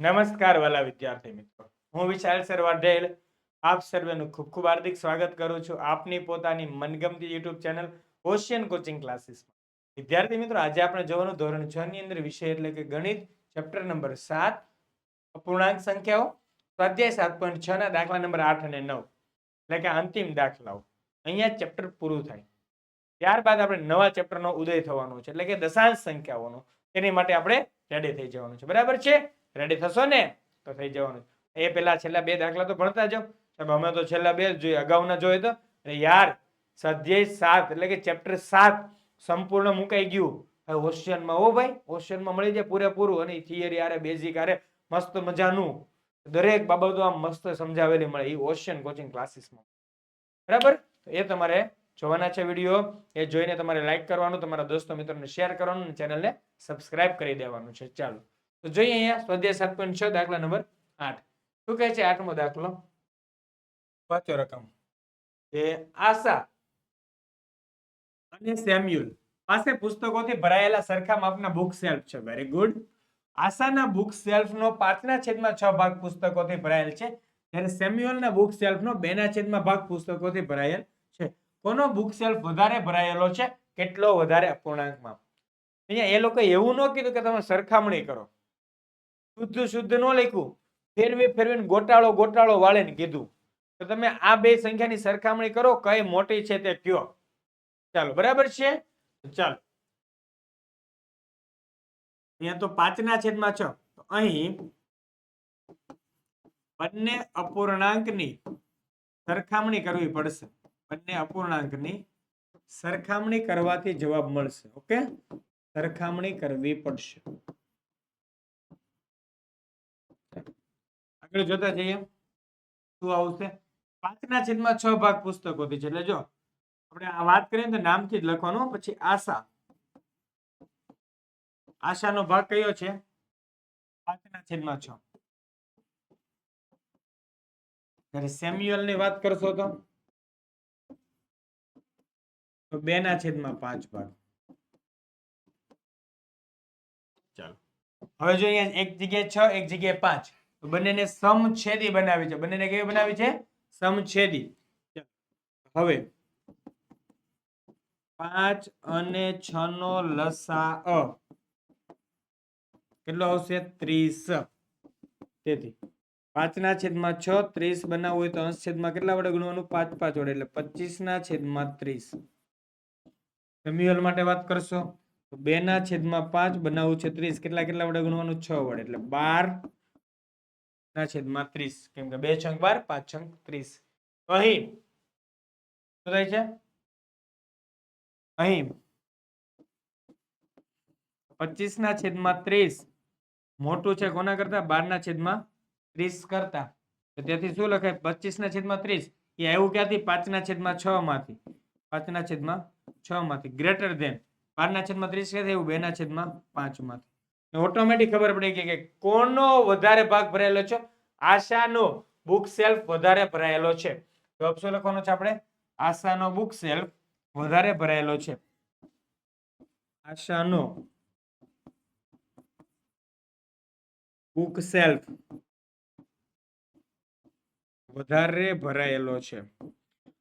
નમસ્કાર વાલા વિદ્યાર્થી મિત્રો. હું વિશાલ સર વાઢેલ આપ સર્વેનું ખૂબ ખૂબ હાર્દિક સ્વાગત કરું છું આપની પોતાની મનગમતી યુટ્યુબ ચેનલ ઓશિયન કોચિંગ ક્લાસીસમાં વિદ્યાર્થી મિત્રો, આજે આપણે જોવાનું ધોરણ છ ની અંદર વિષય એટલે કે ગણિત, ચેપ્ટર નંબર સાત, અપૂર્ણાંક સંખ્યાઓ, સ્વાધ્યાય સાત પોઈન્ટ છ ના દાખલા નંબર આઠ અને નવ, એટલે કે અંતિમ દાખલાઓ. અહીંયા ચેપ્ટર પૂરું થાય. ત્યારબાદ આપણે નવા ચેપ્ટરનો ઉદય થવાનો છે, એટલે કે દશાંશ સંખ્યાઓનો. તેની માટે આપણે રેડી થઈ જવાનું છે. બરાબર છે? રેડી થશો ને? તો થઈ જવાનું. એ પેલા છેલ્લા બે દાખલા તો ભણતા જાઓ સાહેબ, અમે તો છેલ્લા બે જોઈએ અગાઉના જોઈએ તો? યાર, સ્વાધ્યાય સાત એટલે કે ચેપ્ટર સાત સંપૂર્ણ મુકાઈ ગયું. હવે ઓશિયનમાં હો ભાઈ ઓશિયનમાં મળી જાય પૂરેપૂરું અને થિયરી આરે બેઝિક આરે મસ્ત મજાનું. દરેક બાબતો આમ મસ્ત સમજાવેલી મળે. એ ઓશિયન કોચિંગ ક્લાસીસમાં બરાબર? એ તમારે જોવાના છે વીડિયો એ જોઈને તમારે લાઈક કરવાનું, તમારા દોસ્તો મિત્રોને શેર કરવાનું અને ચેનલને સબસ્ક્રાઇબ કરી દેવાનું છે. ચાલો. તો જોઈએ અહીંયા સ્વાધ્યાય સાત પોઈન્ટ છ દાખલા નંબર આઠ. શું કહે છે આઠમો દાખલો? પાંચો રકમ. એ આશા અને સેમ્યુલ. પાસે પુસ્તકોથી ભરાયેલા સરખા માપના બુક સેલ્ફ છે. વેરી ગુડ આશાના બુક સેલ્ફનો પાંચના છેદમાં છ ભાગ પુસ્તકોથી ભરાયેલ છે. જ્યારે સેમ્યુઅલના બુક સેલ્ફનો બેના છેદમાં ભાગ પુસ્તકોથી ભરાયેલ છે. કોનો બુક સેલ્ફ વધારે ભરાયેલો છે? કેટલો વધારે અપૂર્ણાંકમાં? અહીંયા એ લોકો એવું ન કીધું કે તમે સરખામણી કરો. શુદ્ધ શુદ્ધ ન લખ્યું. ફેરવી, ફેરવીને ગોટાળો ગોટાળો વાળીને કીધું. તો તમે આ બે સંખ્યાની સરખામણી કરો, કઈ મોટી છે તે કયો. ચાલો, બરાબર છે? ચાલો. અહીંયા તો પાંચના છેદમાં છ. તો અહીં બંને અપૂર્ણાંકની સરખામણી કરવી પડશે. બંને અપૂર્ણાંકની સરખામણી કરવાથી જવાબ મળશે, ઓકે? સરખામણી કરવી પડશે. આગળ જોતા જઈએ. શું આવશે? પાંચના છેદમાં છ ભાગ પુસ્તકોથી છે. એટલે જો, આપણે આ વાત કરીએ તો નામથી જ લખવાનું પછી આશા. આશાનો ભાગ કયો છે? પાંચના છેદમાં છ. સેમ્યુઅલની વાત કરશો તો? બે ના છેદમાં પાંચ ભાગ. ચાલો. હવે જો અહીંયા એક જગ્યાએ છ, એક જગ્યાએ પાંચ. બંનેને સમછેદી બનાવી છે. બંનેને કેવી બનાવી છે? સમછેદી. હવે પાંચ અને છ નો લસા કેટલો આવશે? ત્રીસ. તેથી પાંચના છેદમાં છ, ત્રીસ બનાવવું હોય તો અંશ છેદમાં કેટલા વડે ગુણવાનું? પાંચ પાંચ વડે. એટલે પચીસ ના છેદમાં ત્રીસ. સેમ્યુઅલ માટે વાત કરશો? તો બે ના છેદમાં પાંચ બનાવવું છે ત્રીસ. કેટલા કેટલા વડે ગુણવાનું? છ વડે. એટલે બાર ના છેદમાં ત્રીસ કેમ કે બે છંક બાર પાંચ છંક ત્રીસ તો અહીં શું થાય છે અહીં પચીસ ના છેદમાં ત્રીસ મોટું છે કોના કરતા બાર ના છેદમાં ત્રીસ કરતા તો તેથી શું લખાય પચીસ ના છેદમાં ત્રીસ એ આવ્યું ક્યાંથી પાંચ ના છેદમાં છ માંથી પાંચ ના છેદમાં છ માંથી ગ્રેટર ધેન બાર ના છેદમાં ત્રીસ ક્યાંથી આવ્યું બે ના છેદમાં પાંચમાંથી ઓટોમેટિક ખબર પડી ગઈ કે કોનો વધારે ભાગ ભરાયેલો છે? આશાનો બુક સેલ્ફ વધારે ભરાયેલો છે. તો ઓપ્શન લખવાનો છે આપણે. આશાનો બુક સેલ્ફ વધારે ભરાયેલો છે. આશાનો બુક સેલ્ફ વધારે ભરાયેલો છે.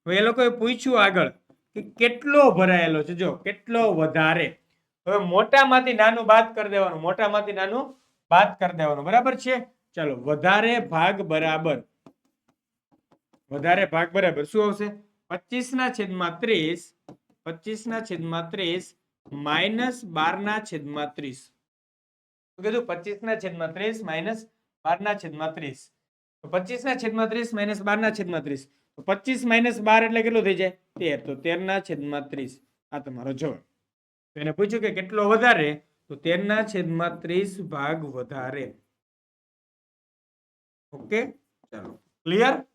હવે એ લોકોએ પૂછ્યું આગળ કે કેટલો ભરાયેલો છે? જો, કેટલો વધારે? હવે મોટામાંથી નાનું બાદ કરી દેવાનું, મોટામાંથી નાનું બાદ કરી દેવાનું. બરાબર છે? ચાલો, વધારે ભાગ બરાબર. વધારે ભાગ બરાબર. શું આવશે? પચીસ ના છેદમાં ત્રીસ પચીસ ના છેદમાં ત્રીસ, માઇનસ બાર ના છેદમાં ત્રીસ. કીધું? પચીસ ના છેદમાં ત્રીસ, માઇનસ બાર ના છેદમાં ત્રીસ. પચીસ ના છેદમાં ત્રીસ, માઇનસ બાર ના છેદમાં ત્રીસ. પચીસ માઇનસ બાર એટલે કેટલું થઈ જાય? તેર. તો તેર ના છેદમાં ત્રીસ. આ તમારો જવાબ. એને પૂછ્યું કે કેટલો વધારે? તો તેરના છેદમાં ત્રીસ ભાગ વધારે. ઓકે, ચાલો. ક્લિયર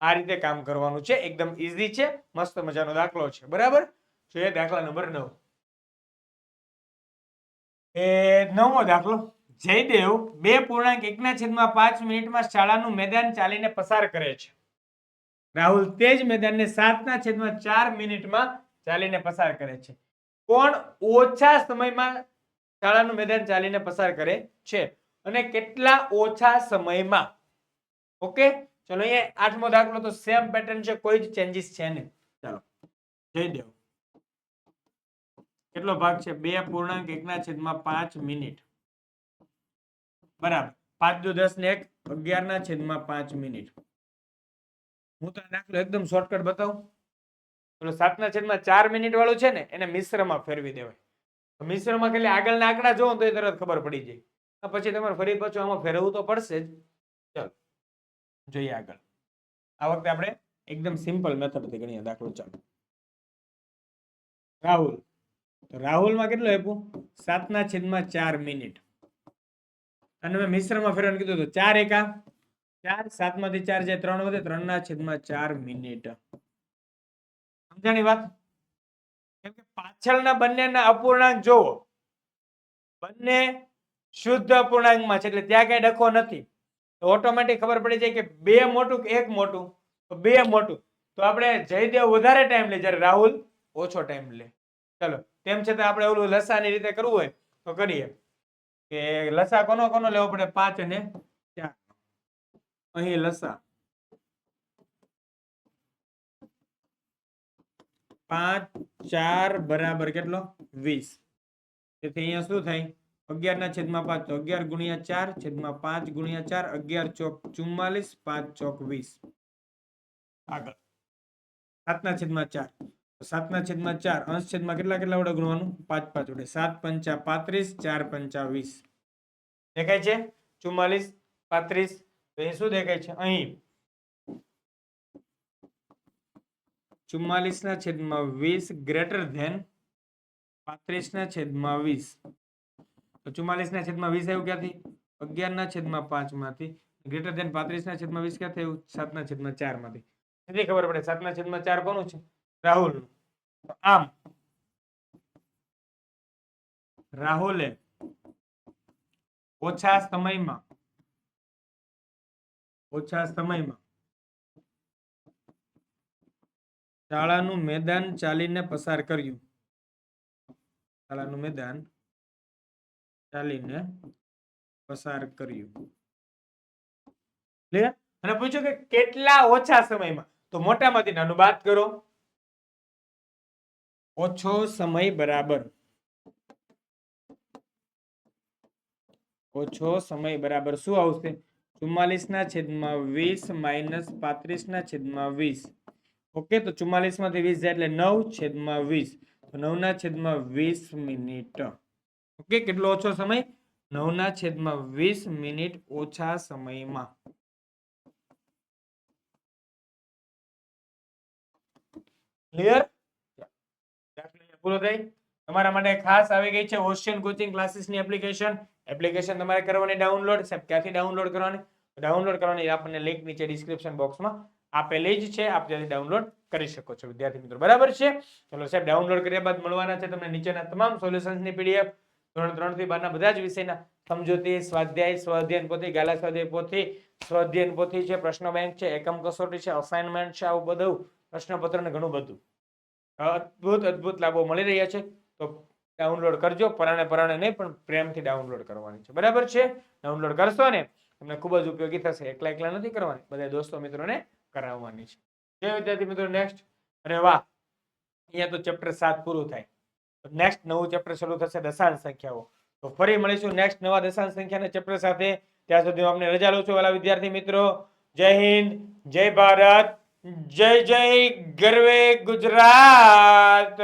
આ રીતે કામ કરવાનું છે. એકદમ ઈઝી છે. મસ્ત મજાનો દાખલો છે. બરાબર? જોઈએ દાખલા નંબર નવ. એ નવમો દાખલો. જયદેવ બે પૂર્ણાંક એકના છેદમાં પાંચ મિનિટમાં શાળાનું મેદાન ચાલીને પસાર કરે છે. રાહુલ તે જ મેદાનને સાતના છેદમાં ચાર મિનિટમાં ચાલીને પસાર કરે છે. કોણ ઓછા સમયમાં શાળાનું મેદાન ચાલીને પસાર કરે છે? અને કેટલા ઓછા સમયમાં? ઓકે, ચલો અહીંયા આઠમો દાખલો તો સેમ પેટર્ન છે, કોઈ જ ચેન્જીસ છે નહીં. ચાલો જય દેવ કેટલો ભાગ છે? બે પૂર્ણાંક એકના છેદમાં પાંચ મિનિટ. બરાબર. પાંચ દો દસ ને એક અગિયાર ના છેદમાં પાંચ મિનિટ. હું તો દાખલો એકદમ શોર્ટકટ બતાવું. પેલો સાતના છેદમાં ચાર મિનિટ વાળું છે ને, એને મિશ્રમાં ફેરવી દેવાય. મિશ્રમાં ખાલી આગળના આંકડા જોવો તો એ તરત ખબર પડી જાય. પછી તમારે ફરી પાછું આમાં ફેરવવું તો પડશે જ. ચાલો, જોઈએ આગળ. આ વખતે આપણે એકદમ સિમ્પલ મેથડથી ગણીએ દાખલો ચાલો. રાહુલ રાહુલમાં કેટલું આપ્યું? સાતના છેદમાં ચાર મિનિટ અને મેં મિશ્રમાં ફેરવાનું કીધું તો ચાર એકા? ચાર, સાતમાંથી ચાર જાય ત્રણ વધે, ત્રણના છેદમાં ચાર મિનિટ સમજાણી વાત? કેમ કે પાછળના બંનેના અપૂર્ણાંક જોવો બંને શુદ્ધ અપૂર્ણાંકમાં છે, એટલે ત્યાં કઈ ડખો નથી. તો ઓટોમેટિક ખબર પડી જાય કે બે મોટું કે એક મોટું? તો બે મોટું. તો આપણે જયદેવ વધારે ટાઈમ લે, જ્યારે રાહુલ ઓછો ટાઈમ લે. ચલો, તેમ છતાં આપણે ઓલું લસાની રીતે કરવું હોય, તો કરીએ. કે લસા કોનો કોનો લેવો પડે? પાંચ અને ચાર. અહીં લસા. પાંચ, ચાર બરાબર કેટલો? વીસ. તેથી અહીંયા શું થાય? અગિયાર ના છેદમાં પાંચ તો અગિયાર ગુણ્યા ચાર છેદમાં પાંચ ગુણ્યા ચાર, અગિયાર ચોક ચુમ્માલીસ, પાંચ ચોક વીસ. આગળ. સાતના છેદમાં ચાર. સાતના છેદમાં ચાર, અંશ છેદમાં કેટલા કેટલા વડે ગુણવાનું? પાંચ પાંચ વડે. સાત પંચા પાંત્રીસ, ચાર પંચા વીસ. દેખાય છે? ચુમ્માલીસ, પાંત્રીસ. તો શું દેખાય છે? અહીં. ચુમ્માલીસ ના છેદમાં વીસ, ગ્રેટર ધેન પાંત્રીસ ના છેદમાં વીસ. તો ચુમ્માલીસ ના છેદમાં વીસ આવ્યું ક્યાંથી? અગિયાર ના છેદમાં પાંચમાંથી ગ્રેટર ધેન પાંત્રીસ ના છેદમાં વીસ ક્યાં થયું સાત ના છેદમાં ચારમાંથી નથી ખબર પડે સાત ના છેદમાં ચાર કોનું છે? રાહુલ આમ, રાહુલે ઓછા સમયમાં ઓછા સમયમાં શાળાનું મેદાન ચાલીને પસાર કર્યું. શાળાનું મેદાન ચાલીને પસાર કર્યું. અને પૂછ્યું કે કેટલા ઓછા સમયમાં? તો મોટામાંથી નાનું બાદ કરો. ઓછો સમય બરાબર. ઓછો સમય બરાબર. શું આવશે? ચુમ્માલીસ ના છેદમાં વીસ માઇનસ પાંત્રીસ ના છેદમાં વીસ. ઓકે, તો ચુમ્માલીસમાંથી વીસ એટલે નવ છેદમાં વીસ. તો નવ ના છેદમાં વીસ મિનિટ. ઓકે, કેટલો ઓછો સમય? નવ ના છેદમાં વીસ મિનિટ ઓછા સમયમાં. ક્લિયર પૂરો થઈ? તમારા માટે ખાસ આવી ગઈ છે ઓશિયન કોચિંગ ક્લાસીસની એપ્લિકેશન એપ્લિકેશન તમારે કરવાની ડાઉનલોડ સાહેબ, ક્યાંથી ડાઉનલોડ કરવાની? ડાઉનલોડ કરવાની આપણને લિંક નીચે ડિસ્ક્રિપ્શન બોક્સમાં આપેલી જ છે, આપ ત્યાંથી ડાઉનલોડ કરી શકો છો, વિદ્યાર્થી મિત્રો. બરાબર છે? ચલો સાહેબ ડાઉનલોડ કર્યા બાદ મળવાના છે તમને નીચેના તમામ સોલ્યુશન્સની પીડીએફ ધોરણ ત્રણથી બારના બધા જ વિષયના સમજૂતી, સ્વાધ્યાય, સ્વાધ્યાયન પોથી, ગાલા સ્વાધ્યાય પોથી, સ્વાધ્યાયન પોથી છે, પ્રશ્ન બેંક છે, એકમ કસોટી છે અસાઇનમેન્ટ છે, આવું બધું, પ્રશ્નપત્ર ને ઘણું બધું. અદ્ભુત અદ્ભુત લાભો મળી રહ્યા છે. તો ડાઉનલોડ કરજો, પરાણે પરાણે નહીં, પણ પ્રેમથી ડાઉનલોડ કરવાની છે. બરાબર છે? ડાઉનલોડ કરશો ને, તમને ખૂબ જ ઉપયોગી થશે. એકલા એકલા નથી કરવાની. બધા દોસ્તો મિત્રોને કરાવવાની છે. જે વિદ્યાર્થી મિત્રો નેક્સ્ટ અરે વાહ, અહીંયા તો ચેપ્ટર સાત પૂરું થાય. નેક્સ્ટ નવું ચેપ્ટર શરૂ થશે દશાંશ સંખ્યાઓ. તો ફરી મળીશું નેક્સ્ટ નવા દશાંશ સંખ્યાના ચેપ્ટર સાથે. ત્યાં સુધી હું આપને રજા લઉં છું વાલા વિદ્યાર્થી મિત્રો. જય હિન્દ, જય ભારત, જય જય ગરવે ગુજરાત.